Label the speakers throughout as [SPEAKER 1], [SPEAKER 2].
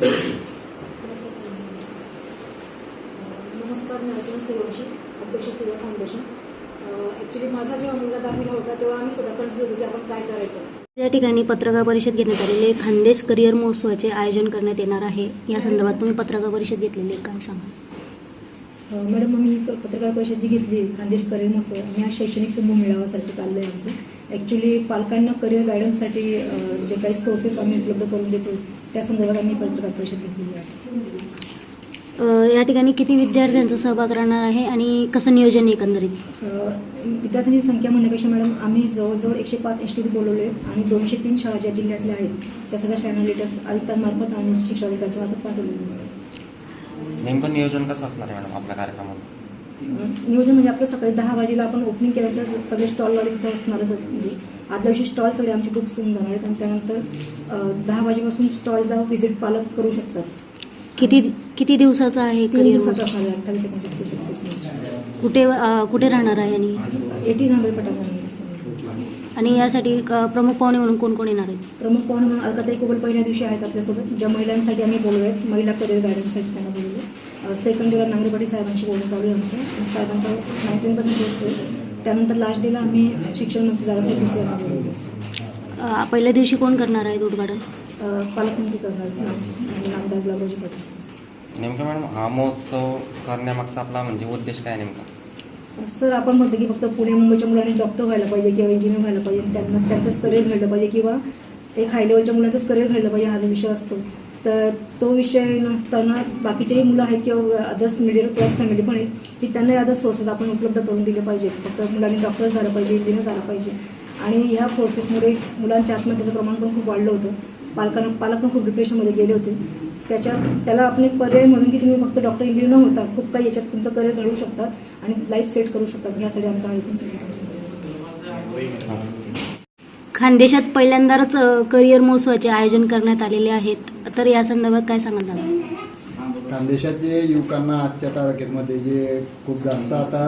[SPEAKER 1] नमस्कार मी रचना सूर्यवंशी अध्यक्ष सूर्य फाउंडेशन. ॲक्च्युली माझा जेव्हा मुलगा दहावीला होता तेव्हा आम्ही होतो की आपण काय करायचं.
[SPEAKER 2] या ठिकाणी पत्रकार परिषद घेण्यात आलेली. खानदेश करिअर महोत्सवाचे आयोजन करण्यात येणार आहे. या संदर्भात तुम्ही पत्रकार परिषद घेतलेली. काय सांगा.
[SPEAKER 1] मॅडम आम्ही एक पत्रकार परिषद जी घेतली खानदेश करिअर महोत्सव आणि हा शैक्षणिक कुंभ मेळाव्यासारखं चाललं आहे आमचं. ॲक्च्युली पालकांना करिअर गायडन्ससाठी जे काही सोर्सेस आम्ही उपलब्ध करून देतो त्या संदर्भात आम्ही पत्रकार परिषद घेतलेली आहे.
[SPEAKER 2] अ, या ठिकाणी किती विद्यार्थ्यांचा सहभाग राहणार आहे आणि कसं नियोजन आहे एकंदरीत?
[SPEAKER 1] अ, विद्यार्थ्यांची संख्या म्हणण्यापेक्षा मॅडम आम्ही जवळजवळ एकशे पाच इन्स्टिट्यूट बोलवले आहेत आणि दोनशे तीन शाळा ज्या जिल्ह्यातल्या आहेत त्या सगळ्या शाळांना लेटर्स आयुक्तांमार्फत आणि शिक्षणाधिकाऱ्यांच्या मार्फत पाठवलेले आहेत.
[SPEAKER 3] नेमकं नियोजन कसं असणार आहे मॅडम आपल्या कार्यक्रमात?
[SPEAKER 1] नियोजन म्हणजे आपलं सकाळी दहा वाजेला आपण ओपनिंग केल्यानंतर सगळे स्टॉलवाले तिथे असणारच. म्हणजे आदल्या दिवशी स्टॉल सगळे आमचे होऊन जाणार आहेत आणि त्यानंतर दहा वाजेपासून स्टॉलला व्हिजिट पालक करू शकतात.
[SPEAKER 2] किती किती दिवसाचा आहे
[SPEAKER 1] तीन
[SPEAKER 2] करिअर
[SPEAKER 1] दिवसाचा
[SPEAKER 2] महोत्सव?
[SPEAKER 1] असणार आहे अठ्ठावीस एकोणतीस तीस एकतीस
[SPEAKER 2] कुठे अ, कुठे राहणार आहे आणि?
[SPEAKER 1] एटी झांबे पटाकाने
[SPEAKER 2] आणि यासाठी अ, प्रमुख पाहुणे म्हणून कोण कोण येणार आहेत
[SPEAKER 1] प्रमुख पाहुणे म्हणून अलकाताई कोबल पहिल्या दिवशी आहेत आपल्यासोबत. ज्या महिलांसाठी आम्ही बोललो आहेत महिला करिअर गायडन्ससाठी त्यांना बोलवले सेकंड डेला नांगरे पाटील साहेबांशी बोलणं चालू आहे आमचं. साहेबांचा नाईन्टीन पर्सेंट आहे. त्यानंतर लास्ट डेला आम्ही शिक्षण मंत्री बोलवले
[SPEAKER 2] अ, पहिल्या दिवशी कोण करणार आहे उद्घाटन?
[SPEAKER 1] पालकमंत्री करणार आणि नामदार गुलाबरावजी पाटील.
[SPEAKER 3] नेमकं मॅडम हा महोत्सव करण्यामागचा आपला म्हणजे उद्देश काय नेमका?
[SPEAKER 1] सर आपण म्हणतो की फक्त पुणे मुंबईच्या मुलांनी डॉक्टर व्हायला पाहिजे किंवा इंजिनियर व्हायला पाहिजे. त्यांना त्यांचंच करिअर घडलं पाहिजे किंवा एक हाय लेवलच्या मुलांचंच करिअर घडलं पाहिजे हा जो विषय असतो. तर तो विषय नसताना बाकीचेही मुलं आहेत किंवा अदर्स मिडल क्लास फॅमिली पण आहेत की त्यांना अदर्स सोर्सेस आपण उपलब्ध करून दिले पाहिजे फक्त मुलांनी डॉक्टर झालं पाहिजे इंजिनियर झालं पाहिजे. आणि ह्या कोर्सेसमुळे मुलांच्या आत्महत्येचं प्रमाण पण खूप वाढलं होतं. पालकांना पालक पण खूप डिप्रेशनमध्ये गेले होते. त्याच्या त्याला आपण एक पर्याय म्हणून की तुम्ही फक्त डॉक्टर इंजिनियर न होता खूप काही याच्यात तुमचं करिअर घडवू शकतात आणि लाईफ सेट करू शकतात. यासाठी आमचा ऐकून
[SPEAKER 2] खानदेशात पहिल्यांदाच करिअर महोत्सवाचे आयोजन करण्यात आलेले आहेत. तर या संदर्भात काय सांगाल दादा?
[SPEAKER 4] खानदेशात जे युवकांना आजच्या तारखेमध्ये जे खूप जास्त आता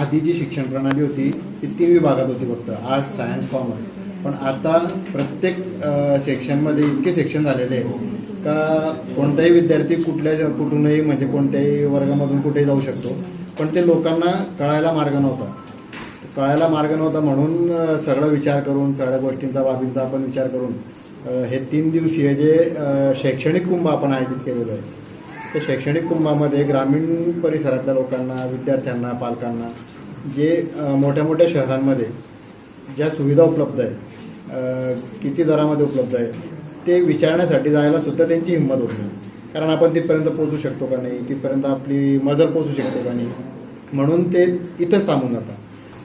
[SPEAKER 4] आधी जी शिक्षण प्रणाली होती ती तीन विभागात होती फक्त आर्ट्स सायन्स कॉमर्स. पण आता प्रत्येक सेक्शनमध्ये इतके सेक्शन झालेले आहे का कोणताही विद्यार्थी कुठल्या कुठूनही म्हणजे कोणत्याही वर्गामधून कुठेही जाऊ शकतो. पण ते लोकांना कळायला मार्ग नव्हता. कळायला मार्ग नव्हता म्हणून सगळा विचार करून सगळ्या गोष्टींचा बाबींचा आपण विचार करून हे तीन दिवसीय जे शैक्षणिक कुंभ आपण आयोजित केलेलं आहे त्या शैक्षणिक कुंभामध्ये ग्रामीण परिसरातल्या लोकांना विद्यार्थ्यांना पालकांना जे मोठ्या मोठ्या शहरांमध्ये ज्या सुविधा उपलब्ध आहे किती दरामध्ये उपलब्ध आहे ते विचारण्यासाठी जायला सुद्धा त्यांची हिंमत होत नाही. कारण आपण तिथपर्यंत पोहोचू शकतो का नाही तिथपर्यंत आपली मजल पोहोचू शकतो का नाही म्हणून ते इथंच थांबून जातात.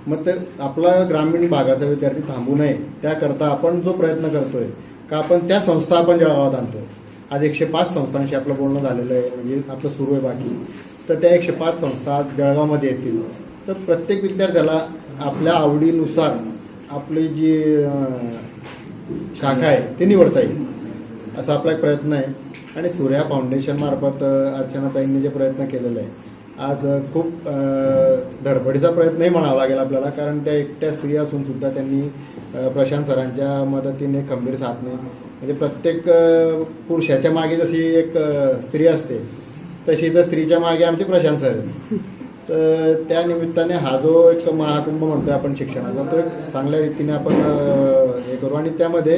[SPEAKER 4] मग ते आपला ग्रामीण भागाचा विद्यार्थी थांबू नये त्याकरता आपण जो प्रयत्न करतोय का आपण त्या संस्था आपण जळगावात आणतो. आज एकशे पाच संस्थांशी आपलं बोलणं झालेलं आहे म्हणजे आपलं सुरू आहे बाकी. तर त्या एकशे पाच संस्था जळगावमध्ये येतील. तर प्रत्येक विद्यार्थ्याला आपल्या आवडीनुसार आपली जी शाखा आहे ते निवडता येईल. असा आपला एक प्रयत्न आहे. आणि सूर्या फाउंडेशनमार्फत अर्चनाताईंनी जे प्रयत्न केलेला आहे आज खूप धडपडीचा प्रयत्नही म्हणावा लागेल आपल्याला कारण त्या एकट्या स्त्री असून सुद्धा त्यांनी प्रशांत सरांच्या मदतीने खंबीर साधने म्हणजे प्रत्येक पुरुषाच्या मागे जशी एक स्त्री असते तशी तर स्त्रीच्या मागे आमचे प्रशांत सर. तर त्या निमित्ताने हा जो एक महाकुंभ म्हणतोय आपण शिक्षणाचा तो एक चांगल्या रीतीने आपण हे करू. आणि त्यामध्ये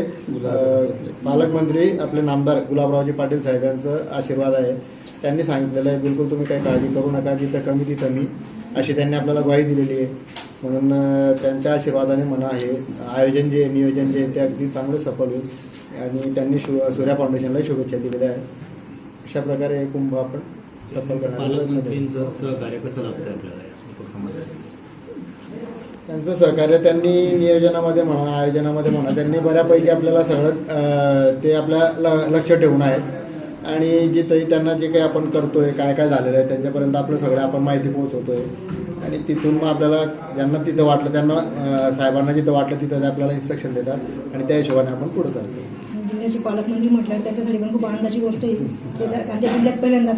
[SPEAKER 4] पालकमंत्री आपले नामदार गुलाबरावजी पाटील साहेबांचं आशीर्वाद आहे. त्यांनी सांगितलेलं आहे बिलकुल तुम्ही काही काळजी करू नका जिथं कमी तिथं मी. अशी त्यांनी आपल्याला ग्वाही दिलेली आहे. म्हणून त्यांच्या आशीर्वादाने म्हणा हे आयोजन जे नियोजन जे आहे ते अगदी चांगलं सफल होईल. आणि त्यांनी शु सूर्या फाउंडेशनलाही शुभेच्छा दिलेल्या आहेत. अशा प्रकारे कुंभ आपण सफल करण्याचा प्रयत्न करू.
[SPEAKER 5] पालकमंत्रींचं सहकार्य कसं लागतं आपल्याला या उपक्रमामध्ये?
[SPEAKER 4] त्यांचं सहकार्य त्यांनी नियोजनामध्ये म्हणा आयोजनामध्ये म्हणा त्यांनी बऱ्यापैकी आपल्याला सगळं ते आपल्या ल- लक्ष ठेवून आहेत. आणि जिथंही त्यांना जे काही आपण करतोय काय काय झालेलं आहे त्यांच्यापर्यंत आपलं सगळं आपण माहिती पोहोचवतोय. आणि तिथून मग आपल्याला ज्यांना तिथं वाटलं त्यांना साहेबांना जिथं वाटलं तिथं ते आपल्याला इन्स्ट्रक्शन देतात आणि त्या हिशोबाने आपण पुढे चालतो
[SPEAKER 1] जिल्ह्याचे पालकमंत्री म्हटल्यावर त्यांच्यासाठी पण खूप आनंदाची गोष्ट आहे. त्यांच्या जिल्ह्यात पहिल्यांदा